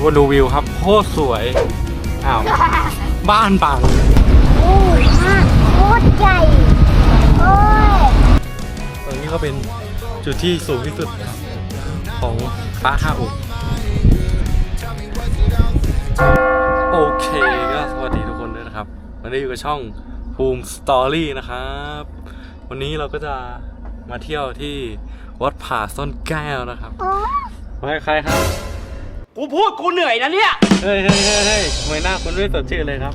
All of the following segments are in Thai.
ทุกคนดูวิวครับโคตรสวยอ้าวบ้านบังโอ้ยมากโคตรใหญ่โอ้ยตรงนี้ก็เป็นจุดที่สูงที่สุดของพระห้าองค์โอเคก็สวัสดีทุกคนด้วยนะครับ วันนี้อยู่กับช่องภูมิสตอรี่นะครับ วันนี้เราก็จะมาเที่ยวที่วัดผาซ่อนแก้วนะครับโอ้ยมากับใครครับ กูพูดกูเหนื่อยนะเนี่ย เฮ้ยเฮ้ยเฮ้ยเฮ้ยทำไมหน้าคุณไม่สดชื่นเลยครับ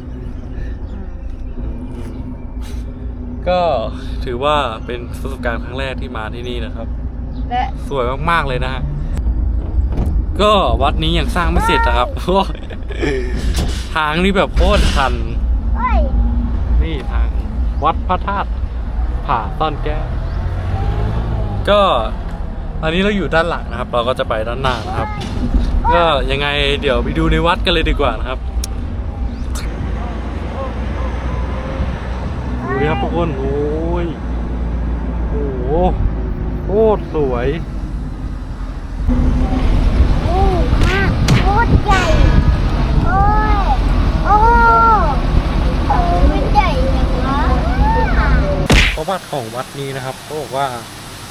ก็ถือว่าเป็นประสบการณ์ครั้งแรกที่มาที่นี่นะครับ และสวยมากๆเลยนะฮะ ก็วัดนี้ยังสร้างไม่เสร็จนะครับโอ้ยทางนี่แบบโคตรชันโอ้ยนี่ทางวัดพระธาตุผาต้อนแก้วก็ตอนนี้เราอยู่ด้านหลังนะครับ เราก็จะไปด้านหน้านะครับ ก็ยังไงเดี๋ยวไปดูในวัดกันเลยดีกว่านะครับดูดิครับทุกคนโอ้ยโอ้โหโคตรสวยโอ้มากโคตรใหญ่โอ้ยโอ้โอ้มันใหญ่ยังวะประวัติของวัดนี้นะครับเขาบอกว่า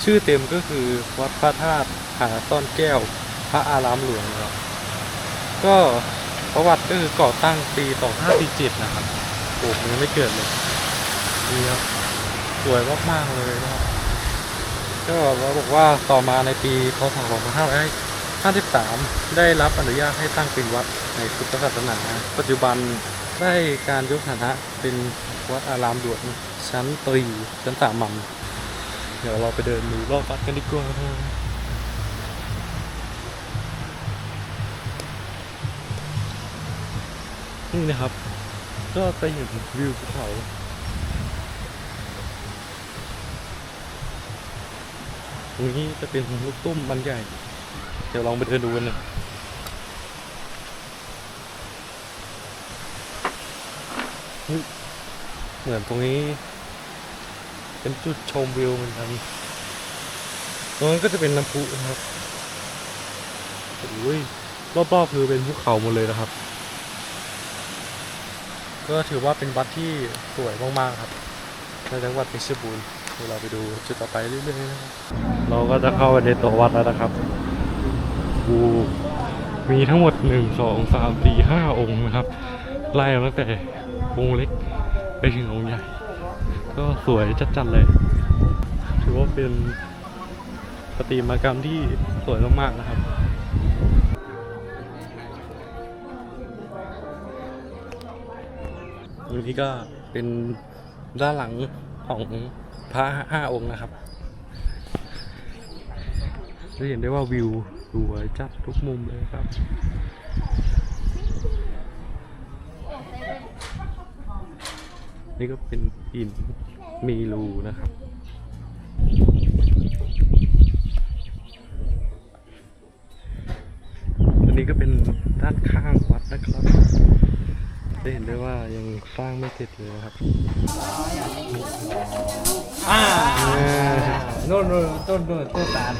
ชื่อเต็มก็คือวัดพระธาตุผาต้อนแก้ว ระอารามหลวงครับ ก็ประวัติก็คือก่อตั้งปี 2547 นะครับโอ้ผมยังไม่เกิดเลยนี่ครับสวยมากๆเลยนะครับ ก็เราบอกว่าต่อมาในปีพศ2553 ได้รับอนุญาตให้ตั้งเป็นวัดในพุทธศาสนา ปัจจุบันได้การยกฐานะเป็นวัดอารามหลวงชั้นตรีชั้นสามัญเดี๋ยวเราไปเดินดูรอบวัดกันดีกว่า นี่นะครับ ก็จะเห็นวิวภูเขาตรงนี้จะเป็นลูกตุ้มบันใหญ่ เดี๋ยวลองไปเดินดูกันนะเฮ้ยเหมือนตรงนี้ เป็นจุดชมวิวเหมือนกันตรงนั้นก็จะเป็นน้ำพุนะครับโอ้ยรอบๆคือเป็นภูเขาหมดเลยนะครับ ก็ถือว่าเป็นวัดที่สวยมากๆครับในจังหวัดเพชรบูรณ์เดี๋ยวเราไปดูจุดต่อไปเรื่อยๆนะครับเราก็จะเข้าไปในตัววัดแล้วนะครับบูมีทั้งหมดหนึ่งสองสามสี่ห้าองค์นะครับ ไล่ตั้งแต่องค์เล็กไปถึงองค์ใหญ่ ก็สวยจัดๆเลย ถือว่าเป็นประติมากรรมที่สวยมากๆนะครับ นี้ก็เป็นด้านหลังของพระห้าองค์นะครับจะเห็นได้ว่าวิวสวยจัดทุกมุมเลยครับนี่ก็เป็นหินมีรูนะครับ อันนี้ก็เป็นด้านข้างวัดนะครับ จะเห็นได้ว่ายังสร้างไม่เสร็จเลยนะครับอ่าเออโน่นโน่นต้นโน่นต้นตาล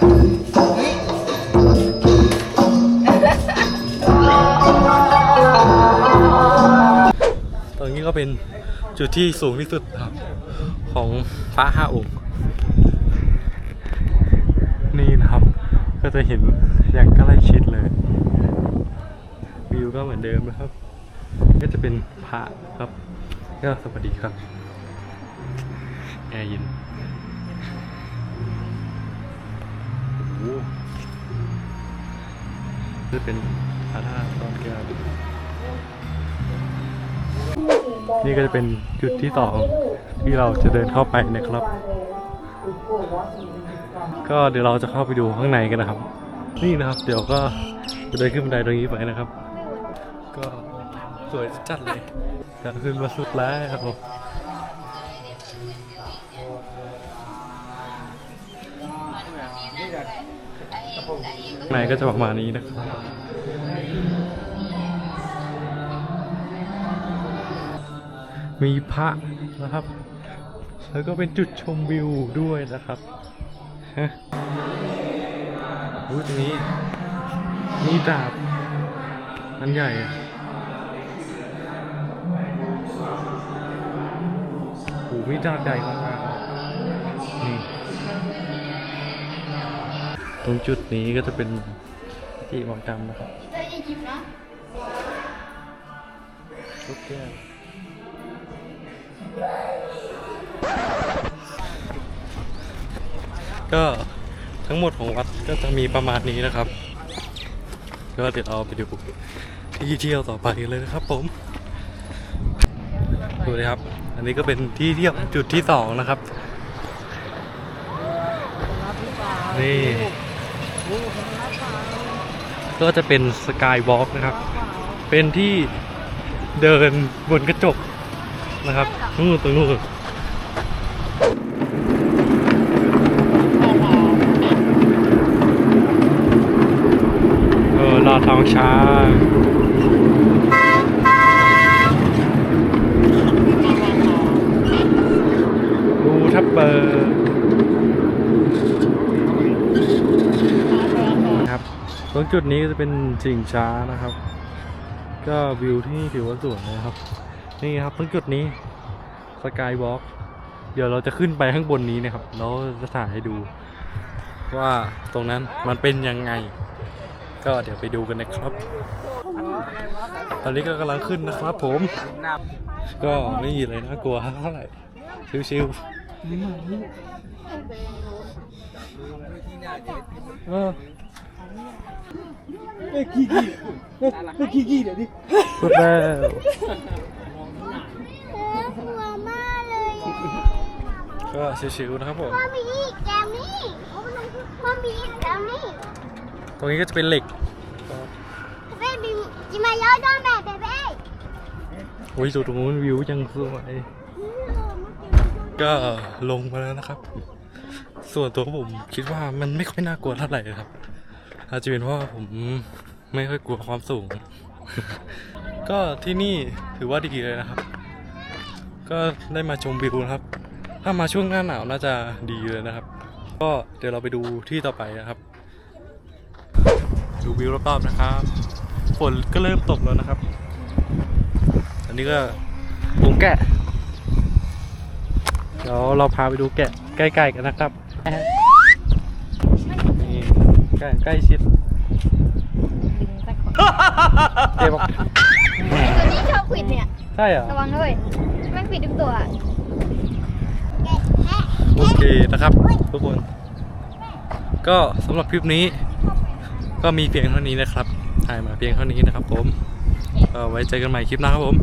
ตรงนี้ก็เป็นจุดที่สูงที่สุดครับ ของพระห้าองค์ นี่นะครับ ก็จะเห็นอย่างใกล้ชิดเลย วิวก็เหมือนเดิมนะครับ ก็จะเป็นพระครับ ก็สวัสดีครับแอร์เย็นโอ้จะเป็นพระธาตุตอนแก้วนี่ก็จะเป็นจุดที่สองที่เราจะเดินเข้าไปนะครับ ก็เดี๋ยวเราจะเข้าไปดูข้างในกันนะครับ นี่นะครับ เดี๋ยวก็จะเดินขึ้นบันไดตรงนี้ไปนะครับ ก็ สวยจัดเลยจะขึ้นมาสุดแล้วข้างในก็จะประมาณนี้นะครับมีพระนะครับ แล้วก็เป็นจุดชมวิวด้วยนะครับฮะอู้ตรงนี้ มีดาบ อันใหญ่ อะโอ้โหมีดาดใหญ่มากๆนี่ ตรงจุดนี้ก็จะเป็นพิธีหมอกรรมนะครับได้ยินนะลูกแก้วก็ทั้งหมดของวัดก็จะมีประมาณนี้นะครับ ก็เดี๋ยวเราไปดูที่เที่ยวต่อไปเลยนะครับผม ดูเลยครับ อันนี้ก็เป็นที่เที่ยวจุดที่สองนะครับ นี่ ก็จะเป็นสกายวอล์กนะครับ เป็นที่เดินบนกระจกนะครับนู่นตรงนู่นเออรอทองช้างดูทับเบอร์ครับ ตรงจุดนี้ก็จะเป็นชิงช้านะครับ ก็วิวที่นี่ถือว่าสวยนะครับ นี่ครับตรงจุดนี้สกายวอล์กเดี๋ยวเราจะขึ้นไปข้างบนนี้นะครับแล้วจะถ่ายให้ดูว่าตรงนั้นมันเป็นยังไง ก็เดี๋ยวไปดูกันนะครับ ตอนนี้ก็กำลังขึ้นนะครับผม ก็ไม่มีอะไรน่ากลัวเท่าไหร่ชิวๆเออ เอ้ยขี้ขี้เอ้ยเอ้ยขี้ขี้เดี๋ยวดิพูดแล้วเออกลัวมากเลยอะก็ชิวๆนะครับผม พ่อมีอีกแกวนี่พ่อมีอีกแกวนี่ตรงนี้ก็จะเป็นเหล็กเบ้บีจิมาย้อยด้อนแบบเบ้เบ้โอ้ยดูตรงนู้นวิวยังสวยก็ลงมาแล้วนะครับ ส่วนตัวผมคิดว่ามันไม่ค่อยน่ากลัวเท่าไหร่ครับ อาจจะเป็นเพราะผมไม่ค่อยกลัวความสูง ก็ที่นี่ถือว่าดีเลยนะครับ ก็ได้มาชมวิวนะครับ ถ้ามาช่วงหน้าหนาวน่าจะดีเลยนะครับ ก็เดี๋ยวเราไปดูที่ต่อไปนะครับ ดูวิวรอบๆนะครับ ฝนก็เริ่มตกแล้วนะครับ อันนี้ก็ฝูงแกะเดี๋ยวเราพาไปดูแกะใกล้ๆกันนะครับ ใกล้ใกล้ชิดเจ๊บอกตัวนี้ชอบขิดเนี่ย ใช่เหรอ ระวังด้วยแม่งผิดทุกตัวโอเคนะครับ ทุกคน ก็สำหรับคลิปนี้ ก็มีเพียงเท่านี้นะครับ ถ่ายมาเพียงเท่านี้นะครับผมก็ไว้เจอกันใหม่คลิปหน้าครับผม